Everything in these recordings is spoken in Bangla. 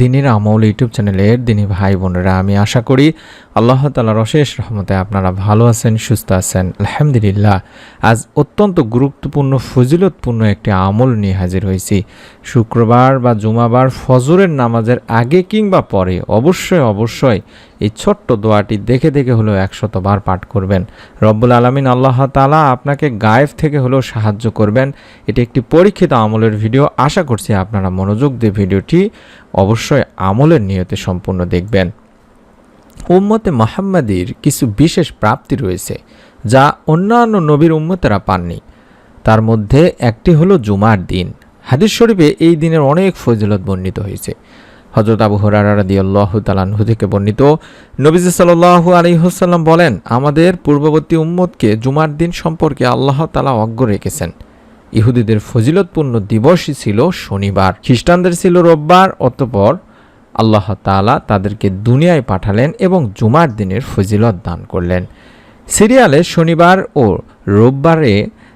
দিনের আমল ইউটিউব চ্যানেলের দিনী ভাই বোনেরা, আমি আশা করি আল্লাহ তালার অশেষ রহমতে আপনারা ভালো আছেন, সুস্থ আছেন। আলহামদুলিল্লাহ, আজ অত্যন্ত গুরুত্বপূর্ণ, ফজিলতপূর্ণ একটি আমল নিয়ে হাজির হয়েছি। শুক্রবার বা জুমাবার ফজরের নামাজের আগে কিংবা পরে অবশ্যই অবশ্যই এই ছোট্ট দোয়াটি দেখে দেখে হলেও একশতবার পাঠ করবেন। রব্বুল আলমিন আল্লাহ তালা আপনাকে গায়েব থেকে হলেও সাহায্য করবেন। এটি একটি পরীক্ষিত আমলের ভিডিও। আশা করছি আপনারা মনোযোগ দিয়ে ভিডিওটি অবশ্যই আমলের নিয়তে সম্পূর্ণ দেখবেন। উম্মতে মাহাম্মাদির কিছু বিশেষ প্রাপ্তি রয়েছে, যা অন্যান্য নবীর উম্মতেরা পাননি। তার মধ্যে একটি হলো জুমার দিন। হাদিস শরীফে এই দিনের অনেক ফজিলত বর্ণিত হয়েছে। হজরত আবু হরারাদি আল্লাহ তালাহু থেকে বর্ণিত, নবীজ সাল্লাহ আলহিহসাল্লাম বলেন, আমাদের পূর্ববর্তী উম্মতকে জুমার দিন সম্পর্কে আল্লাহ তালা অজ্ঞ রেখেছেন। ইহুদিদের ফজিলতপূর্ণ দিবসই ছিল শনিবার। খ্রিস্টানদের ছিল রোববার, অতপর আল্লাহ তালা তাদেরকে দুনিয়ায় পাঠালেন এবং জুমার দিনের ফজিলত দান করলেন। সিরিয়ালে শনিবার ও রোববারে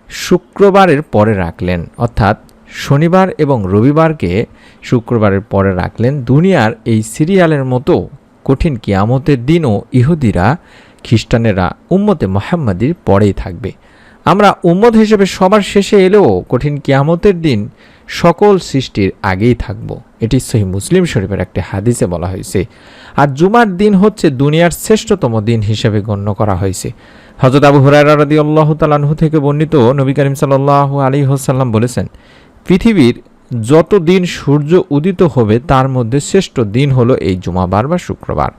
শুক্রবারের পরে রাখলেন, অর্থাৎ শনিবার এবং রবিবারকে শুক্রবারের পরে রাখলেন। দুনিয়ার এই সিরিয়ালের মতো কঠিন কিয়ামতের দিনও ইহুদিরা, খ্রিস্টানেরা উম্মতে মোহাম্মদীর পরেই থাকবে। আমরা উম্মত হিসেবে সবার শেষে এলেও কঠিন কিয়ামতের দিন সকল সৃষ্টির আগেই থাকব। এটি সহি মুসলিম শরীফের একটি হাদিসে বলা হয়েছে। আর জুমার দিন হচ্ছে দুনিয়ার শ্রেষ্ঠতম দিন হিসেবে গণ্য করা হয়েছে। হজরত আবু হুরায়রা আল্লাহ তালাহু থেকে বর্ণিত নবী করিম সাল্লাহ আলী হোসাল্লাম বলেছেন, পৃথিবীর যত দিন সূর্য উদিত হবে তার মধ্যে শ্রেষ্ঠ দিন হলো এই জুমাবার বা শুক্রবার।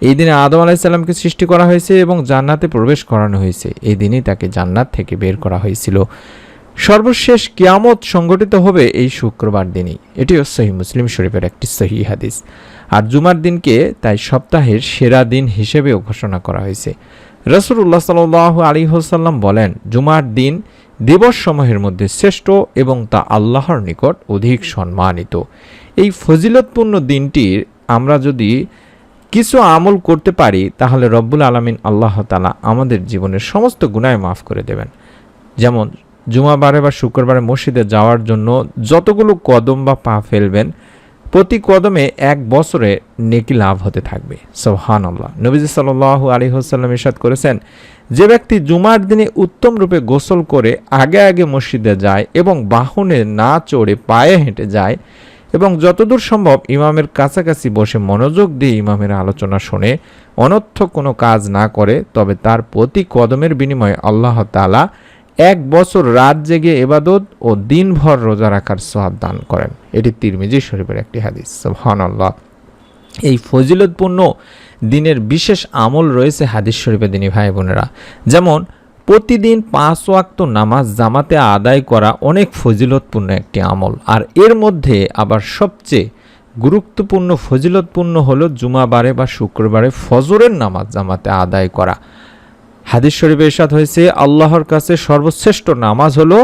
এই দিনে আদম আলাহিসাল্লামকে সৃষ্টি করা হয়েছে এবং জান্নাতে প্রবেশ করানো হয়েছে। এই দিনেই তাকে জান্নাত থেকে বের করা হয়েছিল। সর্বশেষ কিয়ামত সংগঠিত হবে এই শুক্রবার দিনই। এটিও সহি মুসলিম শরীফের একটি সহি হাদিস। আর জুমার দিনকে তাই সপ্তাহের সেরা দিন হিসেবেও ঘোষণা করা হয়েছে। রসুল্লাহ সাল আলী হোসাল্লাম বলেন, জুমার দিন দিবস সমূহের মধ্যে শ্রেষ্ঠ এবং তা আল্লাহর নিকট অধিক সম্মানিত। এই ফজিলতপূর্ণ দিনটির আমরা যদি কিছু আমল করতে পারি, তাহলে রব্বুল আলমিন আল্লাহ তালা আমাদের জীবনের সমস্ত গুণায় মাফ করে দেবেন। যেমন জুমাবারে বা শুক্রবারে মসজিদে যাওয়ার জন্য যতগুলো কদম বা পা ফেলবেন, প্রতি কদমে এক বছরে নেকি লাভ হতে থাকবে। সোহান আল্লাহ নবীজ সাল আলী হোসাল্লাম ইসাদ করেছেন, যে ব্যক্তি জুমার দিনে উত্তম রূপে গোসল করে আগে আগে মসজিদে যায় এবং বাহনে না চড়ে পায়ে হেঁটে যায় এবং যতদূর সম্ভব ইমামের কাছাকাছি বসে মনোযোগ দিয়ে ইমামের আলোচনা শুনে অনর্থ কোনো কাজ না করে, তবে তার প্রতি কদমের বিনিময়ে আল্লাহ তালা এক বছর রাত জেগে এবাদত ও দিনভর রোজা রাখার সহাব দান করেন। এটি তিরমিজি শরীফের একটি হাদিস। হন আল্লাহ এই ফজিলতপূর্ণ দিনের বিশেষ আমল রয়েছে হাদিস শরীফে দিনী ভাই বোনেরা। যেমন প্রতিদিন পাঁচ ওয়াক্ত নামাজ জামাতে আদায় করা অনেক ফজিলতপূর্ণ একটি আমল। আর এর মধ্যে আবার সবচেয়ে গুরুত্বপূর্ণ ফজিলতপূর্ণ হলো জুমাবারে বা শুক্রবারে ফজরের নামাজ জামাতে আদায় করা। হাদিস শরীফে এরশাদ হয়েছে, আল্লাহর কাছে সর্বশ্রেষ্ঠ নামাজ হলো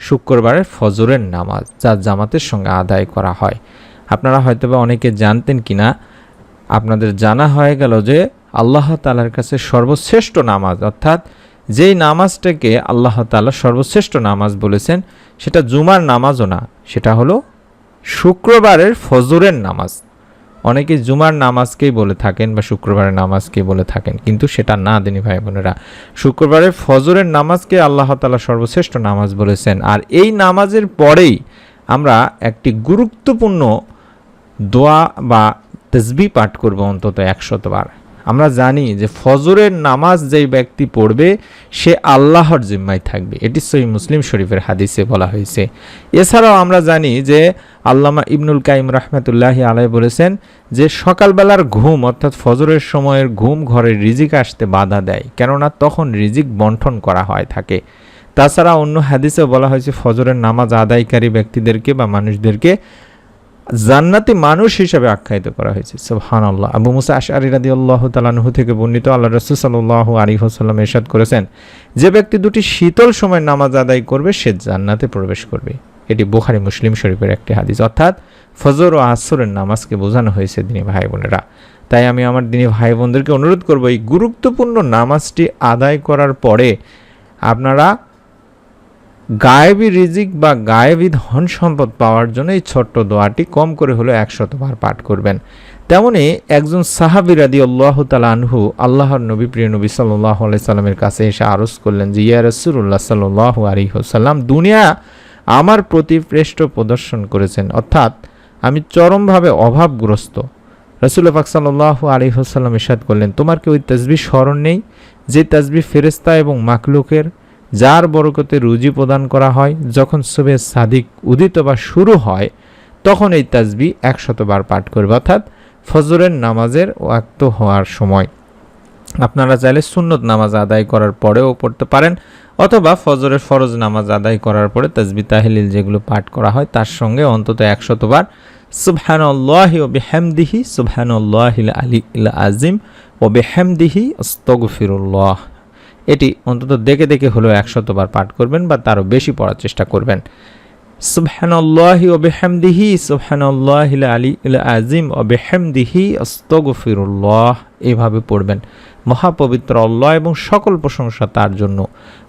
শুক্রবারের ফজরের নামাজ যা জামাতের সঙ্গে আদায় করা হয়। আপনারা হয়তোবা অনেকে জানতেন কিনা, আপনাদের জানা হয়ে গেল যে আল্লাহ তালার কাছে সর্বশ্রেষ্ঠ নামাজ, অর্থাৎ যেই নামাজটাকে আল্লাহ তালা সর্বশ্রেষ্ঠ নামাজ বলেছেন, সেটা জুমার নামাজও না, সেটা হলো শুক্রবারের ফজরের নামাজ। অনেকে জুমার নামাজকেই বলে থাকেন বা শুক্রবারের নামাজকেই বলে থাকেন, কিন্তু সেটা না, দিনী ভাই বোনেরা। শুক্রবারের ফজরের নামাজকে আল্লাহ তালা সর্বশ্রেষ্ঠ নামাজ বলেছেন, আর এই নামাজের পরেই আমরা একটি গুরুত্বপূর্ণ দোয়া বা তসবি পাঠ করব অন্তত একশতবার। আমরা জানি যে ফজরের নামাজ যেই ব্যক্তি পড়বে, সে আল্লাহর জিম্মায় থাকবে। এটি সই মুসলিম শরীফের হাদিসে বলা হয়েছে। এছাড়াও আমরা জানি যে আল্লামা ইবনুল কাইম রহমতুল্লাহি আলাই বলেছেন যে সকালবেলার ঘুম অর্থাৎ ফজরের সময়ের ঘুম ঘরে রিজিক আসতে বাধা দেয়, কেননা তখন রিজিক বন্টন করা হয় থাকে। তাছাড়া অন্য হাদিসেও বলা হয়েছে, ফজরের নামাজ আদায়কারী ব্যক্তিদেরকে বা মানুষদেরকে জান্নাতি মানুষ হিসেবে আখ্যায়িত করা হয়েছে। সুবহান আল্লাহ আবু মুসা আশারি রাদি আল্লাহ তালানহু থেকে বর্ণিত আল্লাহ রসুল সাল্লাহ আলী হোসাল্লাম এরশাদ করেছেন, যে ব্যক্তি দুটি শীতল সময় নামাজ আদায় করবে, সে জান্নাতে প্রবেশ করবে। এটি বোখারি মুসলিম শরীফের একটি হাদিস। অর্থাৎ ফজর ও আসরের নামাজকে বোঝানো হয়েছে দিনী ভাই বোনেরা তাই আমি আমার দিনী ভাই বোনদেরকে অনুরোধ করব, এই গুরুত্বপূর্ণ নামাজটি আদায় করার পরে আপনারা গায়েবী রিজিক বা গায়েবী ধন সম্পদ পাওয়ার জন্য এই ছোট্ট দোয়াটি কম করে হলো একশতবার পাঠ করবেন। তেমনি একজন সাহাবি রাদি আল্লাহ তালা আনহু আল্লাহর নবী, প্রিয় নবী সাল্লাহ সাল্লামের কাছে এসে আরজ করলেন যে, ইয়া রসুল্লাহ সাল্লাহ আলিহসাল্লাম দুনিয়া আমার প্রতি পৃষ্ঠ প্রদর্শন করেছেন। অর্থাৎ আমি চরমভাবে অভাবগ্রস্ত। রসুল্লাহ পাক সাল্লাহ আলিহসাল্লাম ইসাদ করলেন, তোমার কি ওই তসবি স্মরণ নেই? যে তসবি ফেরেস্তা এবং মাকলুকের যার বরকতে রুজি প্রদান করা হয়, যখন সুবে সাদিক উদিত বা শুরু হয়, তখন এই তাজবি একশতবার পাঠ করবে, অর্থাৎ ফজরের নামাজের ওয়াক্ত হওয়ার সময়। আপনারা চাইলে সুন্নত নামাজ আদায় করার পরেও পড়তে পারেন, অথবা ফজরের ফরজ নামাজ আদায় করার পরে তাজবি তাহলিল যেগুলো পাঠ করা হয়, তার সঙ্গে অন্তত একশতবার সুবহান আল্লাহ ও বেহেমদিহি সুবহান আল্লাহ আলী আজিম ও বেহেমদিহি অস্তগফিরুল্লাহ এটি অন্তত দেখে দেখে হলেও একশতবার পাঠ করবেন বা তারও বেশি পড়ার চেষ্টা করবেন। সুবহানাল্লাহি ও বেহামদিহি, সুবহানাল্লাহ আলী আজিম ও বেহামদিহি এভাবে পড়বেন। মহাপবিত্র আল্লাহ এবং সকল প্রশংসা তার জন্য।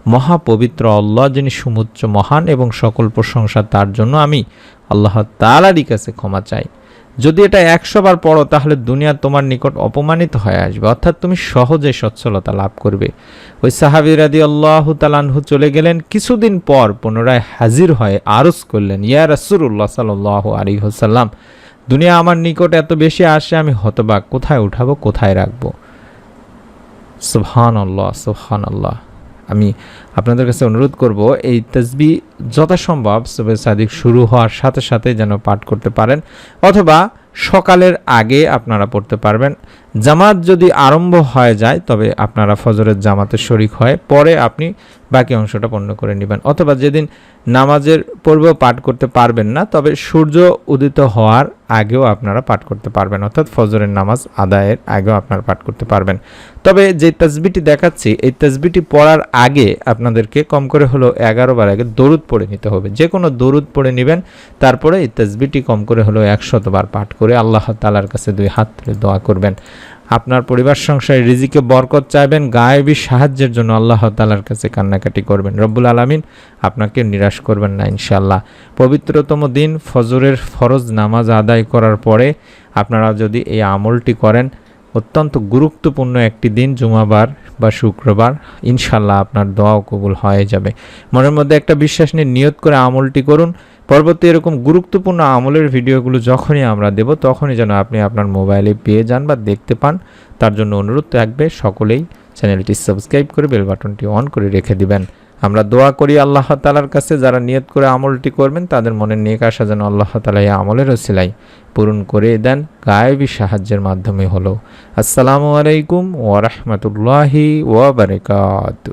মহাপবিত্র আল্লাহ যিনি সমুচ্চ মহান এবং সকল প্রশংসা তার জন্য আমি আল্লাহ তালারই কাছে ক্ষমা চাই। যদি এটা একশো বার পড়ো, তাহলে দুনিয়া তোমার নিকট অপমানিত হয়ে আসবে। অর্থাৎ তুমি সহজে সচ্ছলতা লাভ করবে। ওই সাহাবিরাদি আল্লাহ তালানহু চলে গেলেন। কিছুদিন পর পুনরায় হাজির হয়ে আরজ করলেন, ইয়া রাসুল্লাহ সাল আলী হোসাল্লাম দুনিয়া আমার নিকট এত বেশি আসে, আমি হতবাক। কোথায় উঠাবো, কোথায় রাখব? সুহান আল্লাহ সুহান আল্লাহ আমি আপনাদের কাছে অনুরোধ করব, এই তসবি যথাসম্ভব সবে সাদিক শুরু হওয়ার সাথে সাথে যেন পাঠ করতে পারেন, অথবা সকালের আগে আপনারা পড়তে পারবেন। জামাত যদি আরম্ভ হয়ে যায়, তবে আপনারা ফজরের জামাতে শরিক হয় পরে আপনি বাকি অংশটা পণ্য করে নেবেন। অথবা যেদিন নামাজের পূর্বেও পাঠ করতে পারবেন না, তবে সূর্য উদিত হওয়ার আগেও আপনারা পাঠ করতে পারবেন। অর্থাৎ ফজরের নামাজ আদায়ের আগেও আপনারা পাঠ করতে পারবেন। তবে যে তাজবিটি দেখাচ্ছি, এই তাজবিটি পড়ার আগে আপনাদেরকে কম করে হলো এগারো বার আগে দরুদ পড়ে নিতে হবে। যে কোনো দরুদ পড়ে নেবেন, তারপরে এই তাজবিটি কম করে হলো একশতবার পাঠ করে আল্লাহ তালার কাছে দুই হাত তুলে দোয়া করবেন। আপনার পরিবার সংসারে রিজিকে বরকত চাইবেন, গায়েবী সাহায্যের জন্য আল্লাহ তালার কাছে কান্নাকাটি করবেন। রব্বুল আলমিন আপনাকে নিরাশ করবেন না ইনশাল্লাহ পবিত্রতম দিন ফজরের ফরজ নামাজ আদায় করার পরে আপনারা যদি এই আমলটি করেন, অত্যন্ত গুরুত্বপূর্ণ একটি দিন, জুমাবার বা শুক্রবার ইনশাল্লাহ আপনার দোয়াও কবুল হয়ে যাবে। মনের মধ্যে একটা বিশ্বাস নিয়ে নিয়ত করে আমলটি করুন। পরবর্তী এরকম গুরুত্বপূর্ণ আমলের ভিডিওগুলো যখনই আমরা দেব, তখনই যেন আপনি আপনার মোবাইলে পেয়ে যান বা দেখতে পান। তার জন্য অনুরোধ থাকবে, সকলেই চ্যানেলটি সাবস্ক্রাইব করে বেল বাটনটি অন করে রেখে দিবেন। আমরা দোয়া করি আল্লাহ তালার কাছে, যারা নিয়ত করে আমলটি করবেন, তাদের মনে নেক আসা যেন আল্লাহ তালা এই আমলেরও সেলাই পূরণ করে দেন, গায়েবী সাহায্যের মাধ্যমে হলো আসসালামু আলাইকুম ওরহমতুল্লাহি ওবরকাত